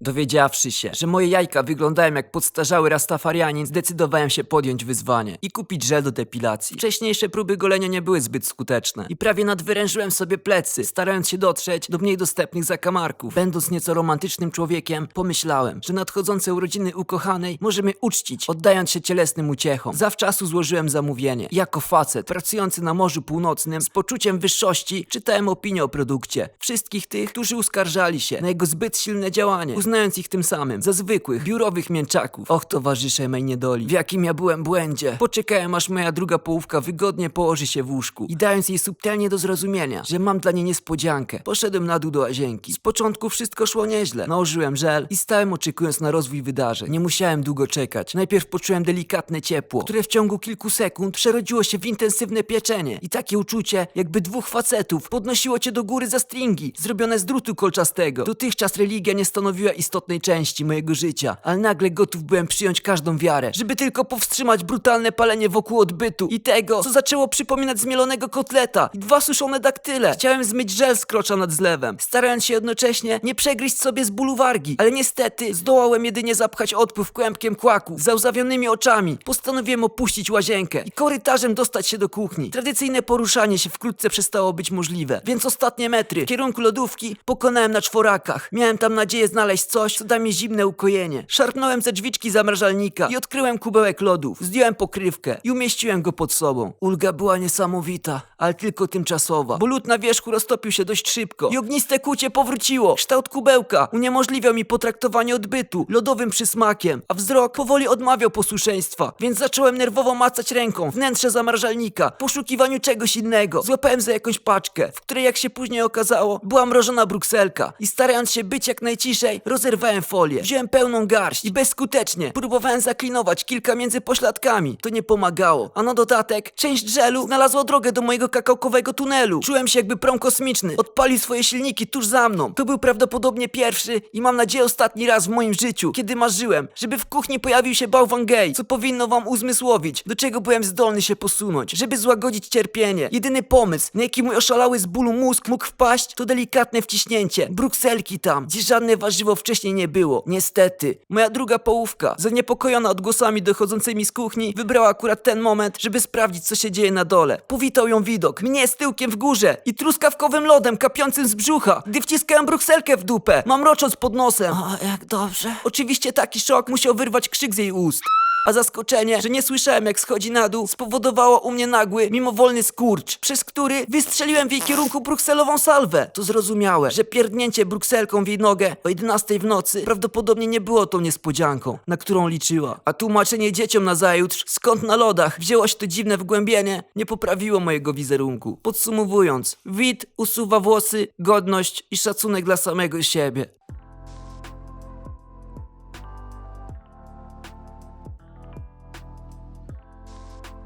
Dowiedziawszy się, że moje jajka wyglądają jak podstarzały rastafarianin, zdecydowałem się podjąć wyzwanie i kupić żel do depilacji. Wcześniejsze próby golenia nie były zbyt skuteczne i prawie nadwyrężyłem sobie plecy, starając się dotrzeć do mniej dostępnych zakamarków. Będąc nieco romantycznym człowiekiem, pomyślałem, że nadchodzące urodziny ukochanej możemy uczcić, oddając się cielesnym uciechom. Zawczasu złożyłem zamówienie. Jako facet, pracujący na Morzu Północnym, z poczuciem wyższości, czytałem opinię o produkcie. Wszystkich tych, którzy uskarżali się na jego zbyt silne działanie, uznając ich tym samym za zwykłych, biurowych mięczaków. Och, towarzysze mej niedoli, w jakim ja byłem błędzie. Poczekałem, aż moja druga połówka wygodnie położy się w łóżku i dając jej subtelnie do zrozumienia, że mam dla niej niespodziankę, poszedłem na dół do łazienki. Z początku wszystko szło nieźle. Nałożyłem żel i stałem oczekując na rozwój wydarzeń. Nie musiałem długo czekać. Najpierw poczułem delikatne ciepło, które w ciągu kilku sekund przerodziło się w intensywne pieczenie i takie uczucie, jakby dwóch facetów podnosiło cię do góry za stringi, zrobione z drutu kolczastego. Dotychczas religia nie stanowiła istotnej części mojego życia, ale nagle gotów byłem przyjąć każdą wiarę, żeby tylko powstrzymać brutalne palenie wokół odbytu i tego, co zaczęło przypominać zmielonego kotleta i dwa suszone daktyle. Chciałem zmyć żel z krocza nad zlewem, starając się jednocześnie nie przegryźć sobie z bólu wargi, ale niestety zdołałem jedynie zapchać odpływ kłębkiem kłaków. Z załzawionymi oczami postanowiłem opuścić łazienkę i korytarzem dostać się do kuchni. Tradycyjne poruszanie się wkrótce przestało być możliwe, więc ostatnie metry w kierunku lodówki pokonałem na czworakach. Miałem tam nadzieję znaleźć coś, co da mi zimne ukojenie. Szarpnąłem ze drzwiczki zamrażalnika i odkryłem kubełek lodów. Zdjąłem pokrywkę i umieściłem go pod sobą. Ulga była niesamowita, ale tylko tymczasowa, bo lód na wierzchu roztopił się dość szybko i ogniste kucie powróciło. Kształt kubełka uniemożliwiał mi potraktowanie odbytu lodowym przysmakiem, a wzrok powoli odmawiał posłuszeństwa, więc zacząłem nerwowo macać ręką wnętrze zamrażalnika w poszukiwaniu czegoś innego. Złapałem za jakąś paczkę, w której jak się później okazało, była mrożona brukselka i starając się być jak najciszej, rozerwałem folię. Wziąłem pełną garść i bezskutecznie próbowałem zaklinować kilka między pośladkami. To nie pomagało, a na dodatek część żelu znalazła drogę do mojego kakałkowego tunelu. Czułem się jakby prom kosmiczny. Odpalił swoje silniki tuż za mną. To był prawdopodobnie pierwszy i mam nadzieję ostatni raz w moim życiu, kiedy marzyłem, żeby w kuchni pojawił się bałwan gej, co powinno wam uzmysłowić, do czego byłem zdolny się posunąć, żeby złagodzić cierpienie. Jedyny pomysł, na jaki mój oszalały z bólu mózg mógł wpaść, to delikatne wciśnięcie brukselki tam, gdzie żadne warzywo wcześniej nie było. Niestety, moja druga połówka, zaniepokojona odgłosami dochodzącymi z kuchni, wybrała akurat ten moment, żeby sprawdzić, co się dzieje na dole. Powitał ją widok, mnie z tyłkiem w górze i truskawkowym lodem kapiącym z brzucha, gdy wciskałem brukselkę w dupę, mamrocząc pod nosem. O, jak dobrze. Oczywiście taki szok musiał wyrwać krzyk z jej ust. A zaskoczenie, że nie słyszałem jak schodzi na dół, spowodowało u mnie nagły, mimowolny skurcz, przez który wystrzeliłem w jej kierunku brukselową salwę. To zrozumiałe, że pierdnięcie brukselką w jej nogę o 11 w nocy prawdopodobnie nie było tą niespodzianką, na którą liczyła. A tłumaczenie dzieciom na zajutrz, skąd na lodach wzięło się to dziwne wgłębienie, nie poprawiło mojego wizerunku. Podsumowując, wid usuwa włosy, godność i szacunek dla samego siebie.